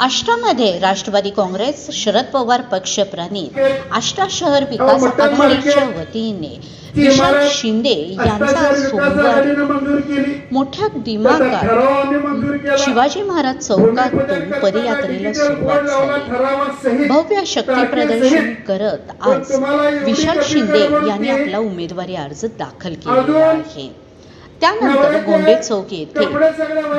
आष्टामध्ये राष्ट्रवादी काँग्रेस शरद पवार पक्ष प्रणित. आष्टा शहर विकास आघाडीच्या वतीने विशाल शिंदे यांचा सोमवारी मोठ्या दिमागात शिवाजी महाराज चौकातून पदयात्रेला सुरुवात झाली. भव्य शक्ती प्रदर्शन करत आज विशाल शिंदे यांनी आपला उमेदवारी अर्ज दाखल केलेला आहे. त्यानंतर गोंडे चौक येथे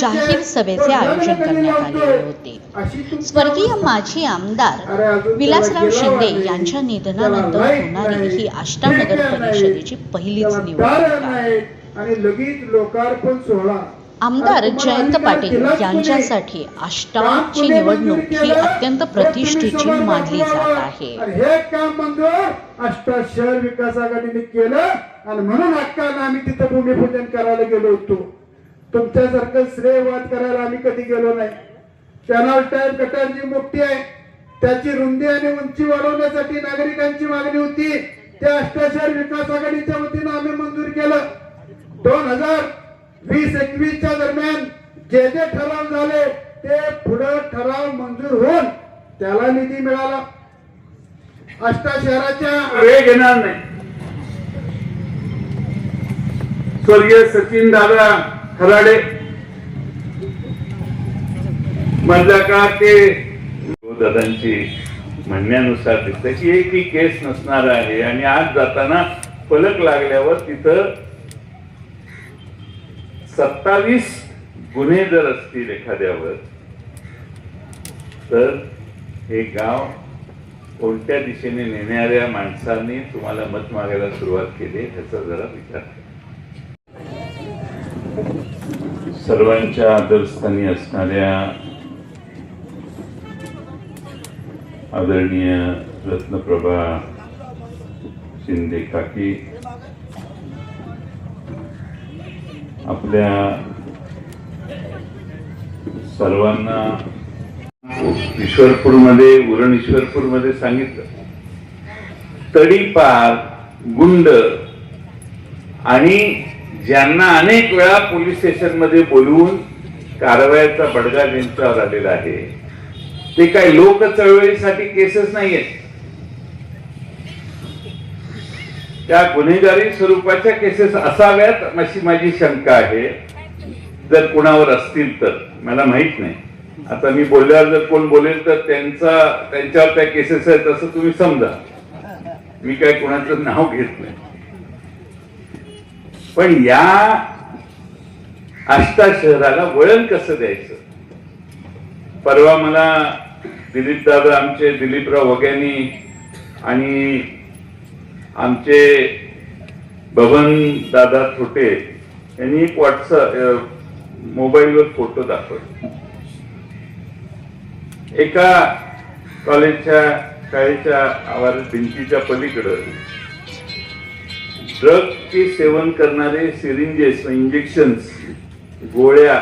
जाहीर सभेचे आयोजन करण्यात आलेले होते. स्वर्गीय माजी आमदार विलासराव शिंदे यांच्या निधनानंतर होणारी ही आष्टा नगर परिषदेची पहिलीच निवडणूक आणि लगेच लोकार्पण सोहळा. आमदार जयंत पाटील यांच्यासाठी आष्टाची निवडणूक ही अत्यंत प्रतिष्ठेची मानली जात आहे. हे काम मंजूर अष्टा शहर विकास आघाडीने केलं आणि म्हणून हक्कानं आम्ही तिथं भूमिपूजन करायला गेलो होतो. तुमच्यासारखं श्रेयवाद करायला आम्ही कधी गेलो नाही. कॅनॉल टाईप गटार जी मोठी आहे. त्याची रुंदी आणि उंची वाढवण्यासाठी नागरिकांची मागणी होती. त्या अष्टा शहर विकास आघाडीच्या वतीनं आम्ही मंजूर केलं. दोन हजार वीस एकवीसच्या दरम्यान जे जे ठराव झाले ते पुढे ठराव मंजूर होऊन त्याला निधी मिळाला. अष्टा शहराच्या वेळ घेणार नाही. स्वर्गीय सचिन दादा खराडे मधल्या काळात ते दादांची म्हणण्यानुसार दिसतं की एकही केस नसणार आहे आणि आज जाताना फलक लागल्यावर तिथं सत्तावीस गुन्हे जर असतील एखाद्यावर तर हे गाव कोणत्या दिशेने नेणाऱ्या माणसांनी तुम्हाला मत मागायला सुरुवात केली ह्याचा जरा विचार करा. सर्वांच्या आदरस्थानी असणाऱ्या आदरणीय रत्नप्रभा शिंदे काकी आपल्या सर्वांना ईश्वरपूरमध्ये उरण ईश्वरपूरमध्ये सांगितलं तडीपार गुंड आणि ज्यांना अनेक वेळा पोलीस स्टेशनमध्ये बोलवून कारवायाचा बडगा त्यांच्यावर आलेला आहे ते काही लोक चळवळीसाठी केसेस नाहीयेत. त्या गुन्हेगारी स्वरूपाच्या केसेस असाव्यात अशी माझी शंका आहे. जर कुणावर असतील तर. मला माहीत नाही. आता मी बोलल्यावर जर कोण बोलेल तर त्यांचा त्यांच्यावर त्या केसेस आहेत असं तुम्ही समजा. मी काय कोणाचं नाव घेत नाही. पण या आष्टा शहराला वळण कसं द्यायचं? परवा मला दिलीप दादा आमचे दिलीपराव वग्यानी आणि आमचे बबन दादा छोटे यांनी एक व्हॉट्सअप मोबाईलवर फोटो दाखवले. एका कॉलेजच्या शाळेच्या आवार भिंतीच्या पलीकडं ड्रगचे सेवन करणारे सिरिंजेस इंजेक्शन्स गोळ्या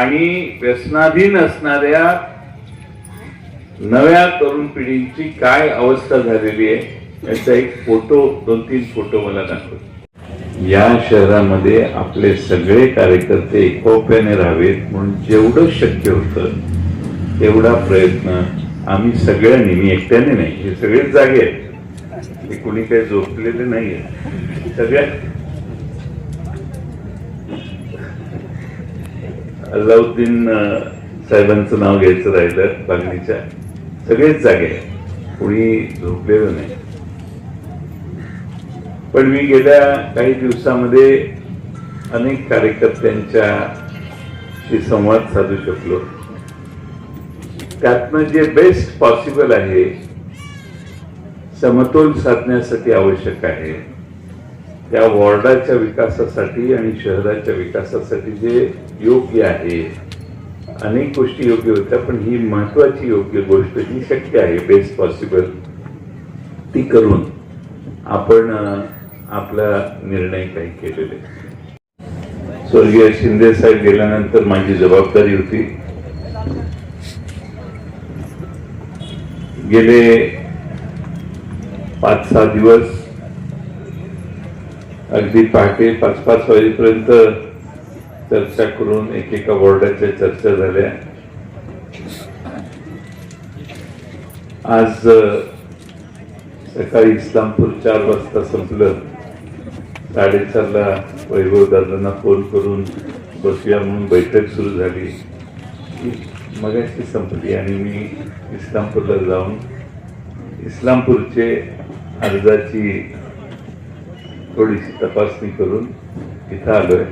आणि व्यसनाधीन असणाऱ्या नव्या तरुण पिढींची काय अवस्था झालेली आहे? याचा एक फोटो दोन तीन फोटो मला दाखव. या शहरामध्ये आपले सगळे कार्यकर्ते एकोप्याने राहावेत म्हणून जेवढं शक्य होतं तेवढा प्रयत्न आम्ही सगळ्यांनी मी एकट्याने नाही हे सगळेच जागे आहेत. हे कोणी काही झोपलेले नाहीये सगळ्या अल्लाउद्दीन साहेबांचं नाव घ्यायचं राहिलं बागलीच्या सगळेच जागे आहेत. कोणी झोपलेलं नाही. पण मी गेल्या काही दिवसामध्ये अनेक कार्यकर्त्यांच्याशी संवाद साधू शकलो. त्यातनं जे बेस्ट पॉसिबल आहे समतोल साधण्यासाठी आवश्यक आहे. त्या वॉर्डाच्या विकासासाठी आणि शहराच्या विकासासाठी जे योग्य आहे अनेक गोष्टी योग्य होत्या पण ही महत्वाची योग्य गोष्ट जी शक्य आहे बेस्ट पॉसिबल ती करून. आपण आपला निर्णय काही केलेले स्वर्गीय शिंदे साहेब गेल्यानंतर माझी जबाबदारी होती. गेले पाच सहा दिवस. अगदी पहाटे पाच पाच वाजेपर्यंत चर्चा करून एकेका वॉर्डाच्या चर्चा झाल्या. आज सकाळी इस्लामपूर चार वाजता संपलं. साडेचारला वैभव दादांना फोन करून बसूया म्हणून बैठक सुरू झाली. मगाशी संपली आणि मी इस्लामपूरला जाऊन इस्लामपूरचे अर्जाची थोडीशी तपासणी करून इथं आलोय.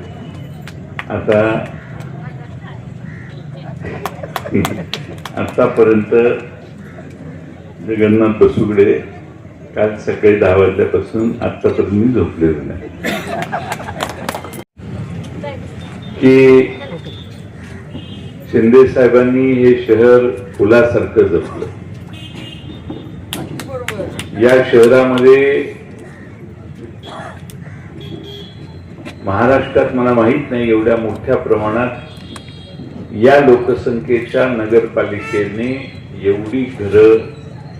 आता आतापर्यंत जगन्नाथ बसुगडे काल सकाळी दहा वाजल्यापासून आतापर्यंत मी झोपलेलो नाही. की शिंदे साहेबांनी हे शहर फुलासारखं जपलं. या शहरामध्ये महाराष्ट्रात मला माहीत नाही एवढ्या मोठ्या प्रमाणात या लोकसंख्येच्या नगरपालिकेने एवढी घरं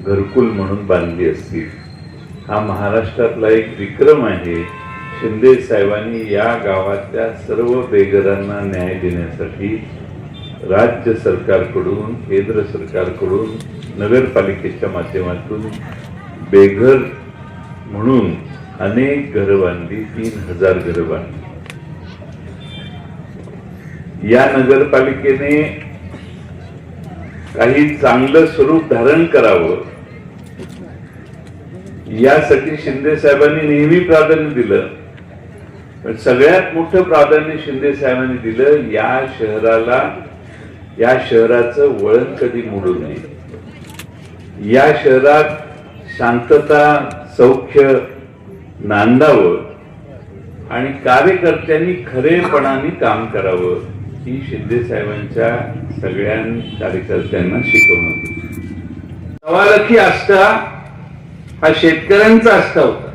घरकुल म्हणून बांधली असतील. हा महाराष्ट्रातला एक विक्रम आहे. शिंदे साहेबांनी या गावातल्या सर्व बेघरांना न्याय देण्यासाठी राज्य सरकारकडून केंद्र सरकारकडून नगरपालिकेच्या माध्यमातून बेघर म्हणून अनेक घरं बांधली तीन हजार घरं बांधली. या नगरपालिकेने काही चांगलं स्वरूप धारण करावं यासाठी शिंदे साहेबांनी नेहमी प्राधान्य दिलं. पण सगळ्यात मोठं प्राधान्य शिंदे साहेबांनी दिलं या शहराला या शहराचं वळण कधी मोडू नये या शहरात शांतता सौख्य नांदावं आणि कार्यकर्त्यांनी खरेपणाने काम करावं ही शिंदे साहेबांच्या सगळ्या कार्यकर्त्यांना शिकवण होती. सवालखी आष्टा हा शेतकऱ्यांचा आष्टा होता.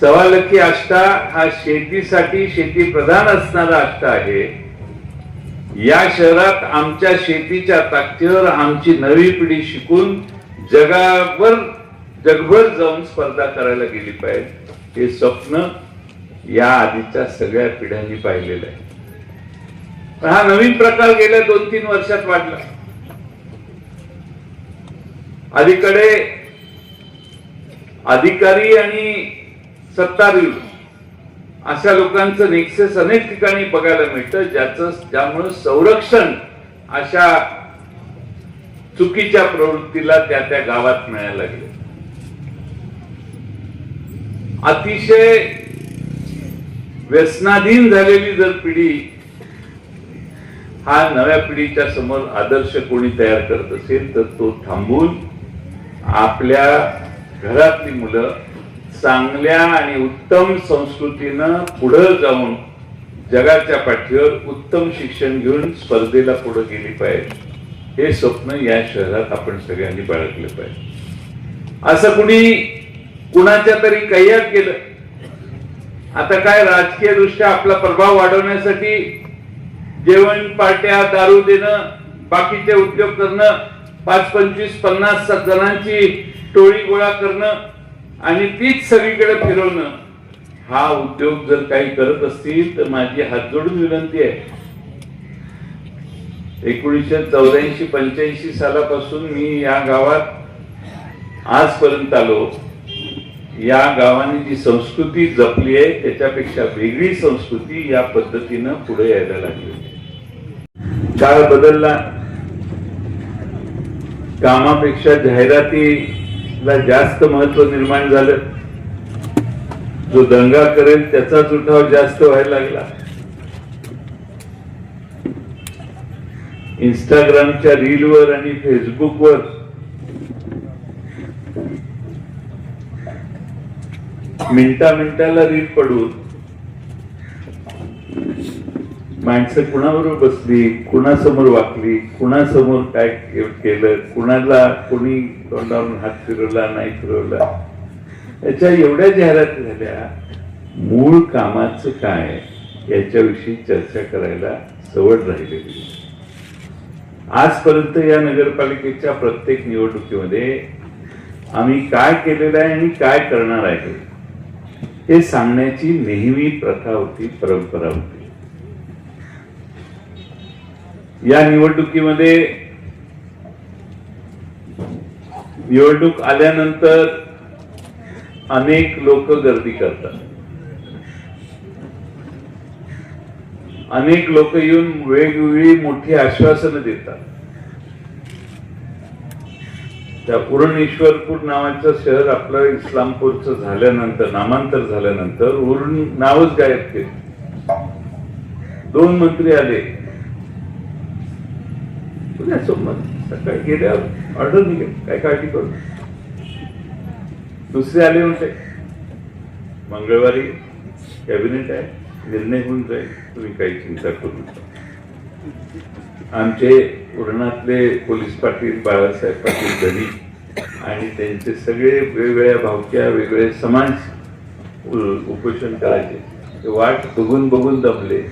सवालखी आष्टा हा शेतीसाठी शेती प्रधान असणारा आष्टा आहे. या शहरात आमच्या शेतीच्या ताकदीवर आमची नवी पिढी शिकून जगावर जगभर जाऊन स्पर्धा करायला गेली पाहिजे. हे स्वप्न या आधीच्या सगळ्या पिढ्यांनी पाहिलेलं आहे. हा नवीन प्रकार गेल्या दोन तीन वर्षात वाढला. अलीकडे अधिकारी आणि सत्तारूढ अशा लोकांचं नेक्सेस अनेक ठिकाणी बघायला मिळतं ज्याचं ज्यामुळं संरक्षण अशा चुकीच्या प्रवृत्तीला त्या त्या गावात मिळायला लागले. अतिशय व्यसनाधीन झालेली जर पिढी हा नव्या पिढीच्या समोर आदर्श कोणी तयार करत असेल तर तो थांबून आपल्या घरातली मुलं चांगल्या आणि उत्तम संस्कृतीनं पुढं जाऊन जगाच्या पाठीवर उत्तम शिक्षण घेऊन स्पर्धेला पुढे गेली पाहिजे. हे स्वप्न या शहरात आपण सगळ्यांनी बाळगलं पाहिजे. असं कुणी कुणाच्या तरी कैयात केलं आता काय राजकीय दृष्ट्या आपला प्रभाव वाढवण्यासाठी जेवण पार्ट्या दारू देणं बाकीचे उद्योग करणं पाच पंचवीस पन्नास सात जणांची टोळी गोळा करणं आणि तीच सगळीकडे फिरवणं हा उद्योग जर काही करत असतील तर माझी हात जोडून विनंती आहे. एकोणीसशे चौऱ्याऐंशी पंच्याऐंशी सालापासून मी या गावात आजपर्यंत आलो. या गावाने जी संस्कृती जपली आहे त्याच्यापेक्षा वेगळी संस्कृती या पद्धतीनं पुढे यायला लागली. काळ बदलला. कामापेक्षा जाहिरातीला जास्त महत्त्व निर्माण झालं. जो दंगा करेल त्याचाच उठाव जास्त व्हायला लागला. इंस्टाग्रामच्या रीलवर आणि फेसबुकवर मिनटा मिनटाला रील पडून माणसं कुणाबरोबर बसली कुणासमोर वाकली कुणासमोर काय केलं कुणाला कोणी तोंडावरून हात फिरवला नाही फिरवला. याच्या एवढ्या जाहिराती झाल्या मूळ कामाचं काय याच्याविषयी चर्चा करायला सवड राहिलेली आजपर्यंत या नगरपालिकेच्या प्रत्येक निवडणुकीमध्ये आम्ही काय केलेलं आहे आणि काय करणार आहे हे सांगण्याची नेहमी प्रथा होती परंपरा होती. या निवडणुकीमध्ये निवडणूक आल्यानंतर अनेक लोक गर्दी करतात. अनेक लोक येऊन वेगवेगळी मोठी आश्वासनं देतात. त्या पुरणेश्वरपूर नावाचं शहर आपलं इस्लामपूरचं झाल्यानंतर नामांतर झाल्यानंतर उरण नावच गायब केलं. दोन मंत्री आले. पुण्यासोबत सकाळी गेल्यावर ऑर्डर निघेल. काय काळजी करू दुसरे आले म्हणते मंगळवारी कॅबिनेट आहे. निर्णय होऊन जाईल. तुम्ही काही चिंता करू नका. आमचे उरणातले पोलीस पाटील बाळासाहेब पाटील गडी आणि त्यांचे सगळे वेगवेगळ्या भावक्या वेगवेगळे समाज उपोषण करायचे. ते वाट बघून बघून दमले.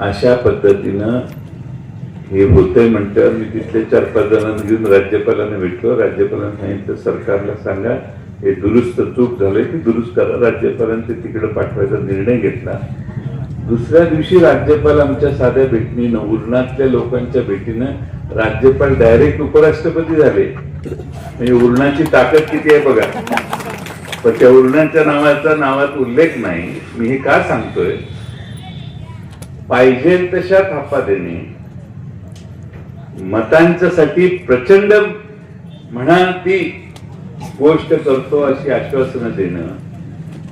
अशा पद्धतीनं हे होतंय म्हणल्यावर मी तिथले चार पाच जणांना घेऊन राज्यपालांना भेटलो. राज्यपालांना सांगितलं सरकारला सांगा हे दुरुस्त चूक झालंय की दुरुस्त करा. राज्यपालांचे ते तिकडे पाठवायचा निर्णय घेतला. दुसऱ्या दिवशी राज्यपाल आमच्या साध्या भेटीनं उरणातल्या लोकांच्या भेटीनं राज्यपाल डायरेक्ट उपराष्ट्रपती झाले. म्हणजे उरणाची ताकद किती आहे बघा. पण त्या उरणाच्या नावाचा नावात उल्लेख नाही. मी हे का सांगतोय? पाहिजे तशा थापा देणे मतांच्यासाठी प्रचंड म्हणा ती गोष्ट करतो अशी आश्वासनं देणं.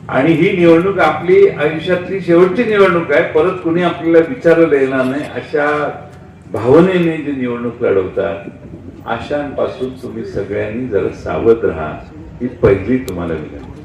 आणि ही निवडणूक आपली आयुष्यातली शेवटची निवडणूक आहे. परत कुणी आपल्याला विचारलं येणार नाही. अशा भावनेने जी निवडणूक लढवतात आशांपासून तुम्ही सगळ्यांनी जरा सावध राहा. ही पहिली तुम्हाला विनंती.